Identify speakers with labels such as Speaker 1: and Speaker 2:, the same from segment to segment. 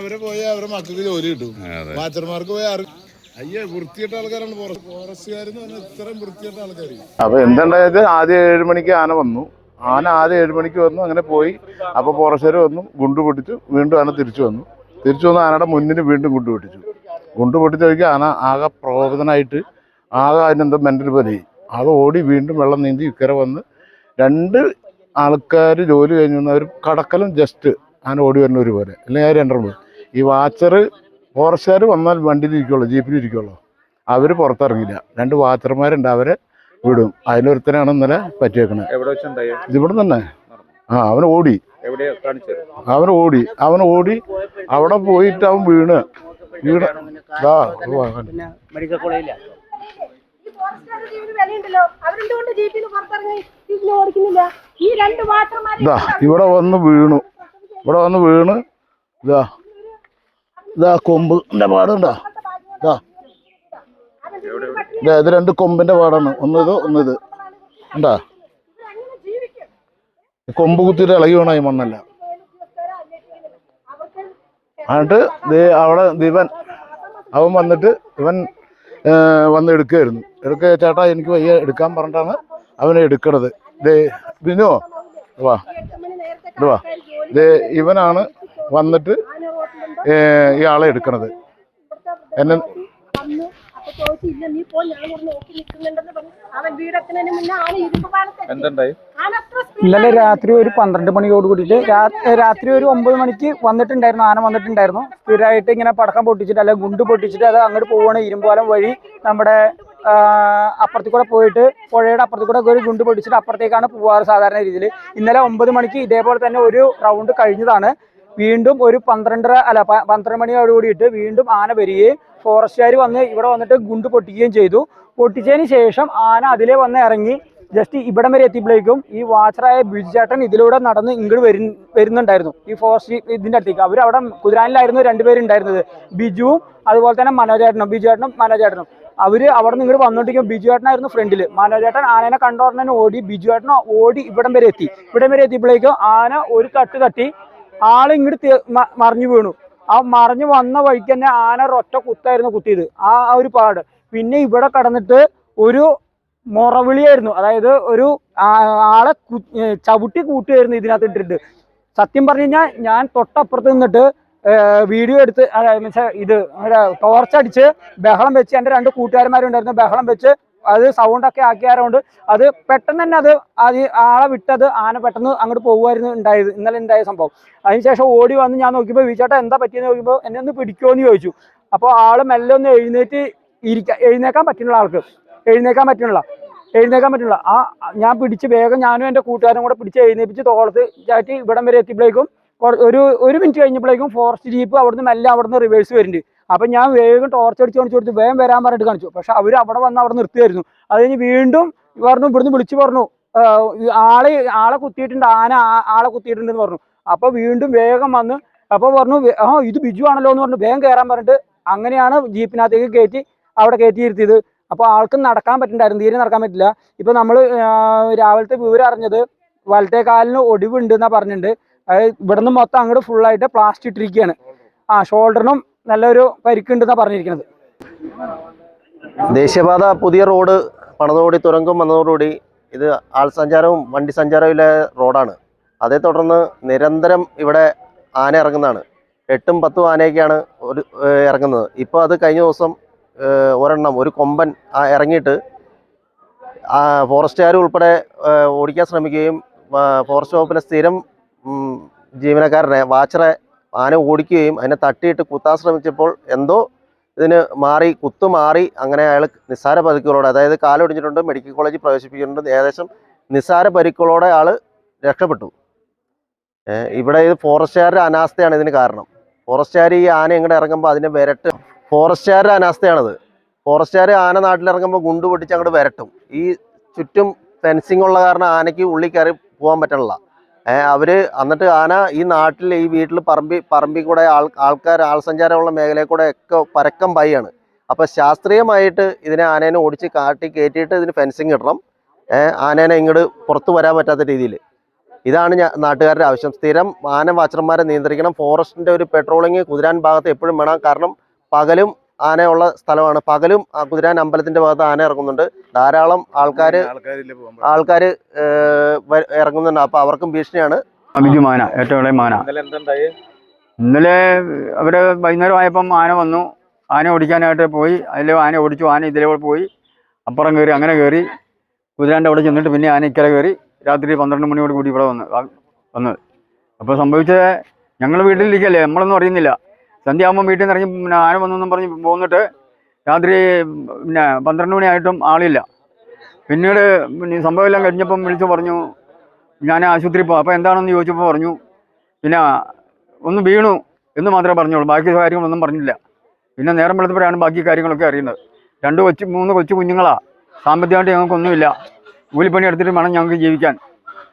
Speaker 1: അവരെ പോയി അവരെ മക്കൾക്ക് ജോലി കിട്ടും. മാച്ചർമാർക്ക് പോയ അയ്യേ വൃത്തിയിട്ട ആൾക്കാരാണ് ഫോറസ്റ്റുകാരെന്ന് പറഞ്ഞാൽ ഇത്രയും വൃത്തിയിട്ട ആൾക്കാർ
Speaker 2: അപ്പൊ എന്തുണ്ടായത് ആദ്യം ഏഴ് മണിക്ക് ആന വന്നു. ആന ആദ്യം ഏഴ് മണിക്ക് വന്നു അങ്ങനെ പോയി. അപ്പൊ ഫോറസ്റ്റുകാർ വന്നു ഗുണ്ടു പൊട്ടിച്ചു വീണ്ടും ആന തിരിച്ചു വന്നു. തിരിച്ചു വന്ന് ആനയുടെ മുന്നിൽ വീണ്ടും ഗുണ്ടു പൊട്ടിച്ചു. ഗുണ്ടു പൊട്ടിച്ചു ആന ആകെ പ്രകോപിതനായിട്ട് ആകെ അതിനെന്തോ മെന്റൽ പോലെയായി ആകെ ഓടി വീണ്ടും വെള്ളം നീന്തി ഇക്കരെ വന്ന് രണ്ട് ആൾക്കാർ ജോലി കഴിഞ്ഞ് വന്ന് അവർ കടക്കലും ജസ്റ്റ് ആന ഓടി വരുന്ന ഒരു പോലെ അല്ലെങ്കിൽ ആ രണ്ടെണ്ണം പോയി. ഈ വാച്ചർ ഫോറസ്റ്റുകാർ വന്നാൽ വണ്ടിയിൽ ഇരിക്കുള്ളൂ ജീപ്പിൽ ഇരിക്കുള്ളൂ. അവർ പുറത്തിറങ്ങില്ല. രണ്ട് വാച്ചർമാരുണ്ട് അവരെ വിടും. അതിലൊരുത്തനാണ് ഇന്നലെ
Speaker 3: പറ്റിയേക്കണേ.
Speaker 2: ഇതിവിടെ തന്നെ. ആ അവൻ ഓടി. അവൻ ഓടി. അവൻ ഓടി. അവിടെ പോയിട്ട് അവൻ വീണ്. വീണ്. ഇവിടെ വന്ന് വീണു. ഇവിടെ വന്ന് വീണ്. ഇതാ ഇതാ കൊമ്പിന്റെ പാടുണ്ടോ ഇതാ. ഇതാ, രണ്ട് കൊമ്പിന്റെ പാടാണ്. ഒന്നിത് ഒന്നിത് ഉണ്ടാ കൊമ്പ് കുത്തിയിട്ട് ഇളകി വേണം ഈ മണ്ണല്ല. എന്നിട്ട് അവിടെ ദിവൻ അവൻ വന്നിട്ട് ഇവൻ വന്ന് എടുക്കുകയായിരുന്നു എടുക്ക ചേട്ടാ എനിക്ക് വയ്യ എടുക്കാൻ പറഞ്ഞിട്ടാണ് അവനെ എടുക്കണത്. ദേ ബിനോ വാ. വാ. ദേ ഇവനാണ് വന്നിട്ട്
Speaker 4: ആന
Speaker 2: ആളെ എടുക്കണത്. എന്നെ
Speaker 5: ഇന്നലെ രാത്രി ഒരു പന്ത്രണ്ട് മണിയോട് കൂടിയിട്ട് രാത്രി ഒരു ഒമ്പത് മണിക്ക് വന്നിട്ടുണ്ടായിരുന്നു. ആന വന്നിട്ടുണ്ടായിരുന്നു. സ്ഥിരമായിട്ട് ഇങ്ങനെ പടക്കം പൊട്ടിച്ചിട്ട് അല്ലെങ്കിൽ ഗുണ്ട് പൊട്ടിച്ചിട്ട് അത് അങ്ങോട്ട് പോവാണ് ഇരുമ്പാലം വഴി നമ്മുടെ അപ്പുറത്തു കൂടെ പോയിട്ട് പുഴയുടെ അപ്പുറത്തു കൂടെ ഒരു ഗുണ്ട് പൊട്ടിച്ചിട്ട് അപ്പുറത്തേക്കാണ് പോവാറ് സാധാരണ രീതിയിൽ. ഇന്നലെ ഒമ്പത് മണിക്ക് ഇതേപോലെ തന്നെ ഒരു റൗണ്ട് കഴിഞ്ഞതാണ്. വീണ്ടും ഒരു പന്ത്രണ്ടര അല്ല പന്ത്രണ്ട് മണിയോട് കൂടിയിട്ട് വീണ്ടും ആന വരികയും ഫോറസ്റ്റുകാർ വന്ന് ഇവിടെ വന്നിട്ട് ഗുണ്ട് പൊട്ടിക്കുകയും ചെയ്തു. പൊട്ടിച്ചതിന് ശേഷം ആന അതിലെ വന്ന് ഇറങ്ങി ജസ്റ്റ് ഇവിടം വരെ എത്തിയപ്പോഴേക്കും ഈ വാച്ചറായ ബിജുചേട്ടൻ ഇതിലൂടെ നടന്ന് ഇങ്ങോട്ട് വരു വരുന്നുണ്ടായിരുന്നു. ഈ ഫോറസ്റ്റ് ഇതിന്റെ അടുത്തേക്ക്. അവർ അവിടെ കുതിരാനിലായിരുന്നു രണ്ടുപേരുണ്ടായിരുന്നത് ബിജുവും അതുപോലെ തന്നെ മനോജേട്ടനും ബിജുചേട്ടനും മനോജേട്ടനും. അവർ അവിടെ നിന്ന് ഇങ്ങോട്ട് വന്നോണ്ടിരിക്കും ബിജുചേട്ടനായിരുന്നു ഫ്രണ്ടിൽ മനോജേട്ടൻ ആനനെ കണ്ടോടനെ ഓടി ബിജുചേട്ടനോ ഓടി ഇവിടം വരെ എത്തി. ഇവിടം വരെ എത്തിയപ്പോഴേക്കും ആന ഒരു കട്ട് തട്ടി ആൾ ഇങ്ങോട്ട് മറിഞ്ഞു വീണു. ആ മറിഞ്ഞു വന്ന വഴിക്ക് തന്നെ ആന ഒറ്റ കുത്തായിരുന്നു കുത്തിയത്. ആ ഒരു പാട്. പിന്നെ ഇവിടെ കടന്നിട്ട് ഒരു മുറവിളിയായിരുന്നു. അതായത് ഒരു ആളെ ചവിട്ടി കൂട്ടുകയായിരുന്നു ഇതിനകത്ത് ഇട്ടിട്ട്. സത്യം പറഞ്ഞു കഴിഞ്ഞാൽ ഞാൻ തൊട്ടപ്പുറത്ത് നിന്നിട്ട് വീഡിയോ എടുത്ത് മീൻസ് ഇത് ടോർച്ച് അടിച്ച് ബഹളം വെച്ച് എന്റെ രണ്ട് കൂട്ടുകാരന്മാരുണ്ടായിരുന്നു. ബഹളം വെച്ച് അത് സൗണ്ടൊക്കെ ആക്കിയാരോണ്ട് അത് പെട്ടെന്ന് തന്നെ അത് ആളെ വിട്ടത് ആന പെട്ടെന്ന് അങ്ങോട്ട് പോകുമായിരുന്നു ഉണ്ടായത് ഇന്നലെ ഉണ്ടായ സംഭവം. അതിനുശേഷം ഓടി വന്ന് ഞാൻ നോക്കിയപ്പോൾ വിചാട്ടാ എന്താ പറ്റിയെന്ന് നോക്കിയപ്പോൾ എന്നെ ഒന്ന് പിടിക്കുമോ ചോദിച്ചു. അപ്പോൾ ആൾ മെല്ലെ ഒന്ന് എഴുന്നേറ്റ് ഇരിക്കാൻ എഴുന്നേക്കാൻ പറ്റുന്ന ആൾക്ക്. എഴുന്നേക്കാൻ പറ്റുന്നുള്ള എഴുന്നേക്കാൻ പറ്റില്ല ആ ഞാൻ പിടിച്ച് വേഗം ഞാനും എന്റെ കൂട്ടുകാരും കൂടെ പിടിച്ച് എഴുന്നേപ്പിച്ച് തോളത്ത് ചാറ്റി ഇവിടം വരെ എത്തിയപ്പോഴേക്കും ഒരു ഒരു മിനിറ്റ് കഴിഞ്ഞപ്പോഴേക്കും ഫോറസ്റ്റ് ജീപ്പ് അവിടുന്ന് മെല്ലെ അവിടുന്ന് റിവേഴ്സ് വരുന്നുണ്ട്. അപ്പം ഞാൻ വേഗം ടോർച്ച് അടിച്ച് കാണിച്ചു കൊടുത്തു. വേഗം വരാൻ പറഞ്ഞിട്ട് കാണിച്ചു. പക്ഷെ അവർ അവിടെ വന്ന് അവിടെ നിർത്തിയായിരുന്നു. അത് കഴിഞ്ഞ് വീണ്ടും പറഞ്ഞു ഇവിടുന്ന് വിളിച്ചു പറഞ്ഞു. ആളെ ആളെ കുത്തിയിട്ടുണ്ട്. ആന ആളെ കുത്തിയിട്ടുണ്ടെന്ന് പറഞ്ഞു. അപ്പൊ വീണ്ടും വേഗം വന്ന് അപ്പൊ പറഞ്ഞു ആ ഇത് ബിജു ആണല്ലോ എന്ന് പറഞ്ഞു. വേഗം കയറാൻ പറഞ്ഞിട്ട് അങ്ങനെയാണ് ജീപ്പിനകത്തേക്ക് കയറ്റി അവിടെ കയറ്റി ഇരുത്തിയത്. അപ്പോൾ ആൾക്ക് നടക്കാൻ പറ്റുന്നുണ്ടായിരുന്നു തീരെ നടക്കാൻ പറ്റില്ല. ഇപ്പൊ നമ്മൾ രാവിലത്തെ വിവരം അറിഞ്ഞത് വലത്തെ ഒടിവുണ്ട് എന്നാ പറഞ്ഞിട്ടുണ്ട്. അതായത് ഇവിടുന്ന് മൊത്തം അങ്ങോട്ട് ഫുള്ളായിട്ട് പ്ലാസ്റ്റിക് ഇട്ടിരിക്കുകയാണ്. ആ ഷോൾഡറിനും നല്ലൊരു പരിക്കുണ്ടെന്നാണ് പറഞ്ഞിരിക്കുന്നത്.
Speaker 6: ദേശീയപാത പുതിയ റോഡ് പണതോടി തുരങ്കം വന്നതോടുകൂടി ഇത് ആൾ സഞ്ചാരവും വണ്ടി സഞ്ചാരവും റോഡാണ്. അതേ തുടർന്ന് നിരന്തരം ഇവിടെ ആന ഇറങ്ങുന്നതാണ്. എട്ടും പത്തും ആനയൊക്കെയാണ് ഒരു ഇറങ്ങുന്നത്. ഇപ്പോൾ അത് കഴിഞ്ഞ ദിവസം ഒരെണ്ണം ഒരു കൊമ്പൻ ഇറങ്ങിയിട്ട് ഫോറസ്റ്റുകാർ ഉൾപ്പെടെ ഓടിക്കാൻ ശ്രമിക്കുകയും ഫോറസ്റ്റ് വകുപ്പിലെ സ്ഥിരം ജീവനക്കാരനെ വാച്ചറെ ആന ഓടിക്കുകയും അതിനെ തട്ടിയിട്ട് കുത്താൻ ശ്രമിച്ചപ്പോൾ എന്തോ ഇതിന് മാറി കുത്തു മാറി അങ്ങനെ അയാൾ നിസ്സാര പരിക്കുകളോടെ അതായത് കാലൊടിഞ്ഞിട്ടുണ്ട് മെഡിക്കൽ കോളേജിൽ പ്രവേശിപ്പിച്ചിട്ടുണ്ട് ഏകദേശം നിസ്സാര പരിക്കുകളോടെ ആൾ രക്ഷപ്പെട്ടു. ഇവിടെ ഇത് ഫോറസ്റ്റുകാരുടെ അനാസ്ഥയാണ് ഇതിന് കാരണം. ഫോറസ്റ്റുകാർ ഈ ആന ഇങ്ങോട്ട് ഇറങ്ങുമ്പോൾ അതിനെ വിരട്ട് ഫോറസ്റ്റുകാരുടെ അനാസ്ഥയാണത്. ഫോറസ്റ്റുകാർ ആന നാട്ടിലിറങ്ങുമ്പോൾ ഗുണ്ട് പൊട്ടിച്ച് അങ്ങോട്ട് വരട്ടും. ഈ ചുറ്റും ഫെൻസിങ് ഉള്ള കാരണം ആനയ്ക്ക് ഉള്ളിൽ കയറി പോകാൻ പറ്റണില്ല. അവർ എന്നിട്ട് ആന ഈ നാട്ടിൽ ഈ വീട്ടിൽ പറമ്പി പറമ്പിൽ കൂടെ ആൾ ആൾക്കാർ ആൾ സഞ്ചാരമുള്ള മേഖലയിൽ കൂടെ ഒക്കെ പരക്കം പയ്യാണ് അപ്പൊ ശാസ്ത്രീയമായിട്ട് ഇതിനെ ആനേനെ ഓടിച്ച് കാട്ടി കയറ്റിയിട്ട് ഇതിന് ഫെൻസിങ് ഇടണം. ആനേനെ ഇങ്ങോട്ട് പുറത്തു വരാൻ പറ്റാത്ത രീതിയിൽ ഇതാണ് ഞാൻ നാട്ടുകാരുടെ ആവശ്യം. സ്ഥിരം ആന വാച്ചർമാരെ നിയന്ത്രിക്കണം. ഫോറസ്റ്റിന്റെ ഒരു പെട്രോളിങ് കുതിരാൻ ഭാഗത്ത് എപ്പോഴും വേണം. കാരണം പകലും ആനയുള്ള സ്ഥലമാണ്. പകലും ആ കുതിരാൻ അമ്പലത്തിന്റെ ഭാഗത്ത് ആന ഇറങ്ങുന്നുണ്ട്. ധാരാളം ആൾക്കാർ
Speaker 2: ആൾക്കാര്
Speaker 6: ആൾക്കാർ ഇറങ്ങുന്നുണ്ട്. അപ്പൊ അവർക്കും ഭീഷണിയാണ്.
Speaker 3: മാന ഏറ്റവും മാന. ഇന്നലെ അവർ വൈകുന്നേരം ആയപ്പം ആന വന്നു. ആന ഓടിക്കാനായിട്ട് പോയി. അതിൽ ആന ഓടിച്ചു. ആന ഇതിലെ പോയി. അപ്പുറം കയറി അങ്ങനെ കയറി കുതിരാന്റെ അവിടെ ചെന്നിട്ട് പിന്നെ ആന ഇക്കര കയറി രാത്രി പന്ത്രണ്ട് മണിയോട് കൂടി ഇവിടെ വന്ന് വന്നത്. അപ്പോൾ സംഭവിച്ചത് ഞങ്ങൾ വീട്ടിലിരിക്കല്ലേ? നമ്മളൊന്നും അറിയുന്നില്ല. സന്ധ്യ ആകുമ്പോൾ വീട്ടിൽ നിന്ന് ഇറങ്ങി പിന്നെ ആന വന്നെന്നും പറഞ്ഞ് പോന്നിട്ട് രാത്രി പിന്നെ പന്ത്രണ്ട് മണിയായിട്ടും ആളില്ല. പിന്നീട് പിന്നെ സംഭവം സംഭവമെല്ലാം കഴിഞ്ഞപ്പം വിളിച്ചു പറഞ്ഞു ഞാൻ ആശുപത്രിയിൽ പോകും അപ്പോൾ എന്താണെന്ന് ചോദിച്ചപ്പോൾ പറഞ്ഞു പിന്നെ ഒന്ന് വീണു എന്ന് മാത്രമേ പറഞ്ഞുള്ളൂ. ബാക്കി കാര്യങ്ങളൊന്നും പറഞ്ഞില്ല. പിന്നെ നേരം വെളുത്തപ്പോഴാണ് ബാക്കി കാര്യങ്ങളൊക്കെ അറിയുന്നത്. രണ്ട് കൊച്ചു മൂന്ന് കൊച്ചു കുഞ്ഞുങ്ങളാണ് സാമ്പത്തികമായിട്ട് ഞങ്ങൾക്കൊന്നുമില്ല കൂലിപ്പണി എടുത്തിട്ട് വേണം ഞങ്ങൾക്ക് ജീവിക്കാൻ.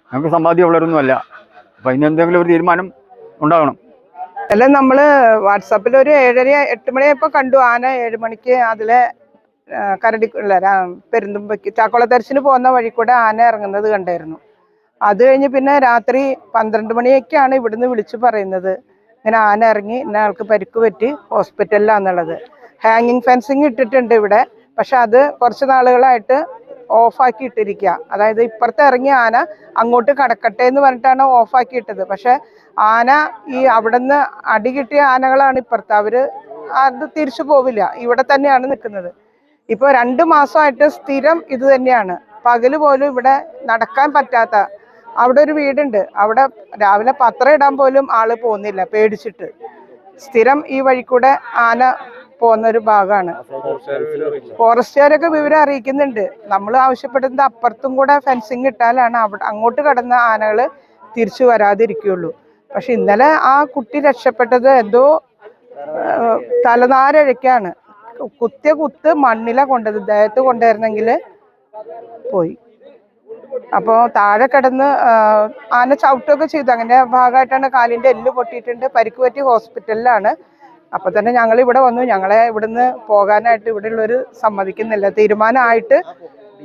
Speaker 3: ഞങ്ങൾക്ക് സമ്പാദ്യമുള്ളവരൊന്നുമല്ല അപ്പോൾ ഇനി എന്തെങ്കിലും ഒരു തീരുമാനം ഉണ്ടാകണം.
Speaker 7: അല്ല നമ്മൾ വാട്സാപ്പിൽ ഒരു ഏഴര എട്ട് മണിയായപ്പോൾ കണ്ടു. ആന ഏഴ് മണിക്ക് അതിലെ കരടി പെരുന്തുമ്പയ്ക്ക് ചാക്കോളത്തരച്ചിന് പോകുന്ന വഴി കൂടെ ആന ഇറങ്ങുന്നത് കണ്ടായിരുന്നു. അത് കഴിഞ്ഞ് പിന്നെ രാത്രി പന്ത്രണ്ട് മണിയൊക്കെയാണ് ഇവിടുന്ന് വിളിച്ചു പറയുന്നത്. ഇങ്ങനെ ആന ഇറങ്ങി ഇന്ന ആൾക്ക് പരിക്ക് പറ്റി ഹോസ്പിറ്റലിലാന്നുള്ളത്. ഹാങ്ങിങ് ഫെൻസിങ് ഇട്ടിട്ടുണ്ട് ഇവിടെ. പക്ഷെ അത് കുറച്ച് നാളുകളായിട്ട് ഓഫാക്കി ഇട്ടിരിക്കുക അതായത് ഇപ്പുറത്ത് ഇറങ്ങിയ ആന അങ്ങോട്ട് കടക്കട്ടെ എന്ന് പറഞ്ഞിട്ടാണ് ഓഫാക്കി ഇട്ടത്. പക്ഷെ ആന ഈ അവിടുന്ന് അടി കിട്ടിയ ആനകളാണ് ഇപ്പുറത്ത്. അവർ അത് തിരിച്ചു പോവില്ല. ഇവിടെ തന്നെയാണ് നിൽക്കുന്നത്. ഇപ്പോൾ രണ്ട് മാസമായിട്ട് സ്ഥിരം ഇത് തന്നെയാണ്. പകൽ പോലും ഇവിടെ നടക്കാൻ പറ്റാത്ത അവിടെ ഒരു വീടുണ്ട്. അവിടെ രാവിലെ പത്രം ഇടാൻ പോലും ആൾ പോകുന്നില്ല പേടിച്ചിട്ട്. സ്ഥിരം ഈ വഴി ആന പോകുന്ന ഒരു ഭാഗമാണ്. ഫോറസ്റ്റുകാരൊക്കെ വിവരം അറിയിക്കുന്നുണ്ട്. നമ്മൾ ആവശ്യപ്പെടുന്നത് അപ്പുറത്തും കൂടെ ഫെൻസിങ് ഇട്ടാലാണ് അവിടെ അങ്ങോട്ട് കടന്ന ആനകൾ തിരിച്ചു വരാതിരിക്കുള്ളൂ പക്ഷെ ഇന്നലെ ആ കുട്ടി രക്ഷപ്പെട്ടത് എന്തോ തലനാരഴയ്ക്കാണ്. കുത്തിയ കുത്ത് മണ്ണില കൊണ്ടത് ദേഹത്ത് കൊണ്ടുവരുന്നെങ്കിൽ പോയി. അപ്പോൾ താഴെ കിടന്ന് ആന ചവിട്ടുകയൊക്കെ ചെയ്തു. അങ്ങനെ ഭാഗമായിട്ടാണ് കാലിന്റെ എല്ല് പൊട്ടിയിട്ടുണ്ട്. പരിക്ക് പറ്റി ഹോസ്പിറ്റലിലാണ്. അപ്പൊ തന്നെ ഞങ്ങൾ ഇവിടെ വന്നു. ഞങ്ങളെ ഇവിടുന്ന് പോകാനായിട്ട് ഇവിടെ ഉള്ളവര് സമ്മതിക്കുന്നില്ല. തീരുമാനമായിട്ട്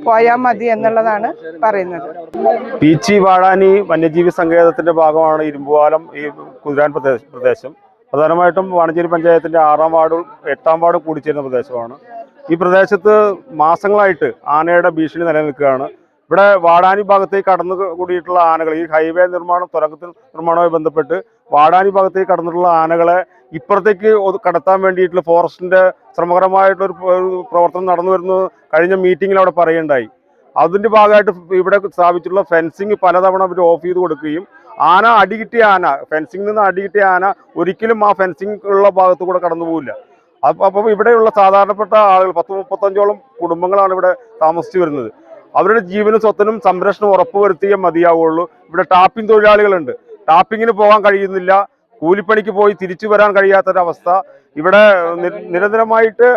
Speaker 7: പോയാൽ മതി എന്നുള്ളതാണ് പറയുന്നത്.
Speaker 8: പീച്ചി വാഴാനി വന്യജീവി സങ്കേതത്തിന്റെ ഭാഗമാണ് ഇരുമ്പുപാലം ഈ കുതിരാൻ പ്രദേശം. പ്രധാനമായിട്ടും വാണിജ്യ പഞ്ചായത്തിന്റെ ആറാം വാർഡും എട്ടാം വാർഡും കൂടിച്ചേരുന്ന പ്രദേശമാണ്. ഈ പ്രദേശത്ത് മാസങ്ങളായിട്ട് ആനയുടെ ഭീഷണി നിലനിൽക്കുകയാണ്. ഇവിടെ വാടാനി ഭാഗത്തേക്ക് കടന്നു കൂടിയിട്ടുള്ള ആനകൾ ഈ ഹൈവേ നിർമ്മാണം തുരങ്കത്തിൽ നിർമ്മാണവുമായി ബന്ധപ്പെട്ട് വാടാനി ഭാഗത്തേക്ക് കടന്നിട്ടുള്ള ആനകളെ ഇപ്പുറത്തേക്ക് കടത്താൻ വേണ്ടിയിട്ടുള്ള ഒരു ഒരു പ്രവർത്തനം നടന്നു വരുന്നത് കഴിഞ്ഞ മീറ്റിങ്ങിൽ അവിടെ പറയുണ്ടായി അതിന്റെ ഭാഗമായിട്ട് ഇവിടെ സ്ഥാപിച്ചിട്ടുള്ള ഫെൻസിങ് പലതവണ ഇവർ ഓഫ് ചെയ്ത് കൊടുക്കുകയും ആന അടികിട്ടിയ ആന ഫെൻസിങ്ങിൽ നിന്ന് അടികിട്ടിയ ആന ഒരിക്കലും ആ ഫെൻസിങ് ഉള്ള ഭാഗത്തു കൂടെ കടന്നു അപ്പൊ അപ്പം ഇവിടെയുള്ള സാധാരണപ്പെട്ട ആളുകൾ പത്ത് മുപ്പത്തഞ്ചോളം കുടുംബങ്ങളാണ് ഇവിടെ താമസിച്ചു വരുന്നത്. അവരുടെ ജീവനും സ്വത്തിനും സംരക്ഷണം ഉറപ്പുവരുത്തിയേ മതിയാവുള്ളൂ. ഇവിടെ ടാപ്പിംഗ് തൊഴിലാളികളുണ്ട്. ടാപ്പിങ്ങിന് പോകാൻ കഴിയുന്നില്ല. കൂലിപ്പണിക്ക് പോയി തിരിച്ചു വരാൻ കഴിയാത്തൊരവസ്ഥ. ഇവിടെ നിരന്തരമായിട്ട്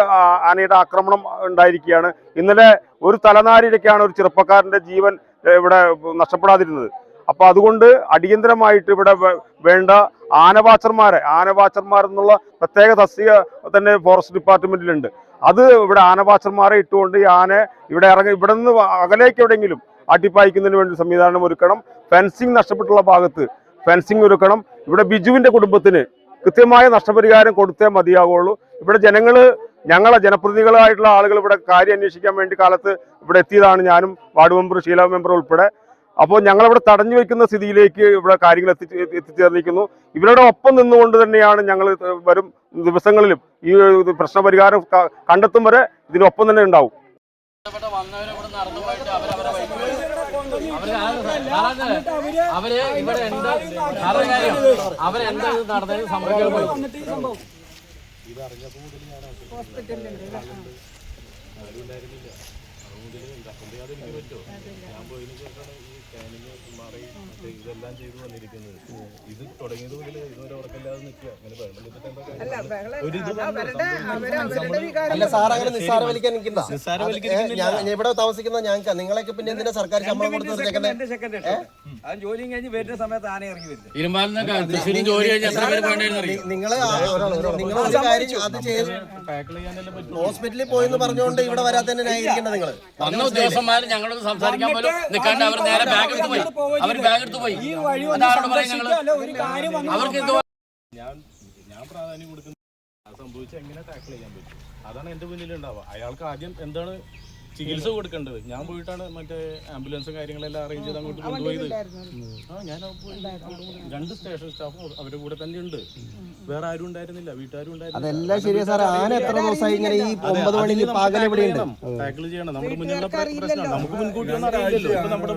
Speaker 8: ആനയുടെ ആക്രമണം ഉണ്ടായിരിക്കുകയാണ്. ഇന്നലെ ഒരു തലനാരിയിലേക്കാണ് ഒരു ചെറുപ്പക്കാരന്റെ ജീവൻ ഇവിടെ നഷ്ടപ്പെടാതിരുന്നത്. അപ്പൊ അതുകൊണ്ട് അടിയന്തരമായിട്ട് ഇവിടെ വേണ്ട ആനവാച്ചർമാരെ എന്നുള്ള പ്രത്യേക തസ്തിക തന്നെ ഫോറസ്റ്റ് ഡിപ്പാർട്ട്മെന്റിലുണ്ട്. അത് ഇവിടെ ആനവാച്ചർമാരെ ഇട്ടുകൊണ്ട് ഈ ആന ഇവിടെ ഇറങ്ങി ഇവിടെ നിന്ന് അകലേക്ക് എവിടെയെങ്കിലും അട്ടിപ്പായിക്കുന്നതിന് വേണ്ടി സംവിധാനം ഒരുക്കണം. ഫെൻസിങ് നഷ്ടപ്പെട്ടുള്ള ഭാഗത്ത് ഫെൻസിങ് ഒരുക്കണം. ഇവിടെ ബിജുവിന്റെ കുടുംബത്തിന് കൃത്യമായ നഷ്ടപരിഹാരം കൊടുത്തേ മതിയാവുള്ളൂ. ഇവിടെ ജനങ്ങൾ ഞങ്ങളെ ജനപ്രതിനിധികളായിട്ടുള്ള ആളുകൾ ഇവിടെ കാര്യം അന്വേഷിക്കാൻ വേണ്ടി കാലത്ത് ഇവിടെ എത്തിയതാണ് ഞാനും വാർഡ് മെമ്പർ ഷീല മെമ്പർ ഉൾപ്പെടെ. അപ്പോൾ ഞങ്ങളിവിടെ തടഞ്ഞു വെക്കുന്ന സ്ഥിതിയിലേക്ക് ഇവിടെ കാര്യങ്ങൾ എത്തി എത്തിച്ചേർന്നിരിക്കുന്നു. ഇവരുടെ ഒപ്പം നിന്നുകൊണ്ട് തന്നെയാണ് ഞങ്ങൾ വരും ദിവസങ്ങളിലും ഈ പ്രശ്ന പരിഹാരം കണ്ടെത്തും വരെ ഇതിനൊപ്പം തന്നെ ഉണ്ടാവും.
Speaker 9: അവർ ഇവിടെ എന്ത് പോയി ഇത് പോയി.
Speaker 6: നിസ്സാരവലിക്കാൻ നിൽക്കുന്ന ഞാൻ ചാനൽ ഇവിടെ താമസിക്കുന്ന ഞങ്ങൾക്ക് നിങ്ങളൊക്കെ പിന്നെ എന്തിനാ സർക്കാർ ശമ്പളം കൊടുത്ത്
Speaker 3: ജോലിയും കഴിഞ്ഞ് വരുന്ന സമയത്ത് ആന ഇറങ്ങി
Speaker 9: ജോലി അറിയോ?
Speaker 6: നിങ്ങൾ അത് ചെയ്ത് ഹോസ്പിറ്റലിൽ പോയെന്ന് പറഞ്ഞുകൊണ്ട് ഇവിടെ വരാത്തന്നെ ന്യായീകരിക്കേണ്ട നിങ്ങൾ
Speaker 9: വന്ന ഉദ്യോഗസ്ഥന്മാർ ഞങ്ങളൊന്ന് സംസാരിക്കാൻ പോലും നിൽക്കാണ്ട് അവർ നേരെ ബാഗ് എടുത്ത് പോയി. അവർ ബാഗ് എടുത്ത് പോയി.
Speaker 5: ഈ വഴി ഒന്ന്
Speaker 9: അതാരോട് പറയാം
Speaker 5: ഞങ്ങൾ? ഒരു കാര്യം വന്ന്
Speaker 9: അവർക്ക് ഇത്
Speaker 10: ഞാൻ ഞാൻ പ്രാധാന്യം കൊടുക്കുന്ന അത് സംഭവിച്ച എങ്ങനെ ടാക്കിൾ ചെയ്യാൻ പറ്റും? അതാണ് എന്റെ മുന്നിൽ ഉണ്ടാവുക അയാൾക്ക് ആദ്യം എന്താണ് ചികിത്സ കൊടുക്കേണ്ടത്? ഞാൻ പോയിട്ടാണ് മറ്റേ ആംബുലൻസും കാര്യങ്ങളെല്ലാം അറേഞ്ച് ചെയ്ത് അങ്ങോട്ട് കൊണ്ടുപോയത്. ആ ഞാൻ അവിടെ രണ്ട് സ്റ്റേഷൻ സ്റ്റാഫും അവരുടെ കൂടെ തന്നെ ഉണ്ട്. വേറെ ആരും ഉണ്ടായിരുന്നില്ല. വീട്ടുകാരും ഉണ്ടായിരുന്നില്ല.
Speaker 6: അതെല്ലാം ശരിയാ സാർ ആന എത്ര ദിവസമായി ഇങ്ങനെ ഈ ഒമ്പത് മണിക്ക് പകൽ ഇവിടെ ഉണ്ട്
Speaker 10: ടാക്കിൾ ചെയ്യണം. നമ്മുടെ മുന്നിലുള്ള പ്രശ്നമാണ്. നമുക്ക് മുൻകൂട്ടി ഒന്നും അറിയില്ലല്ലോ. ഇപ്പൊ നമ്മുടെ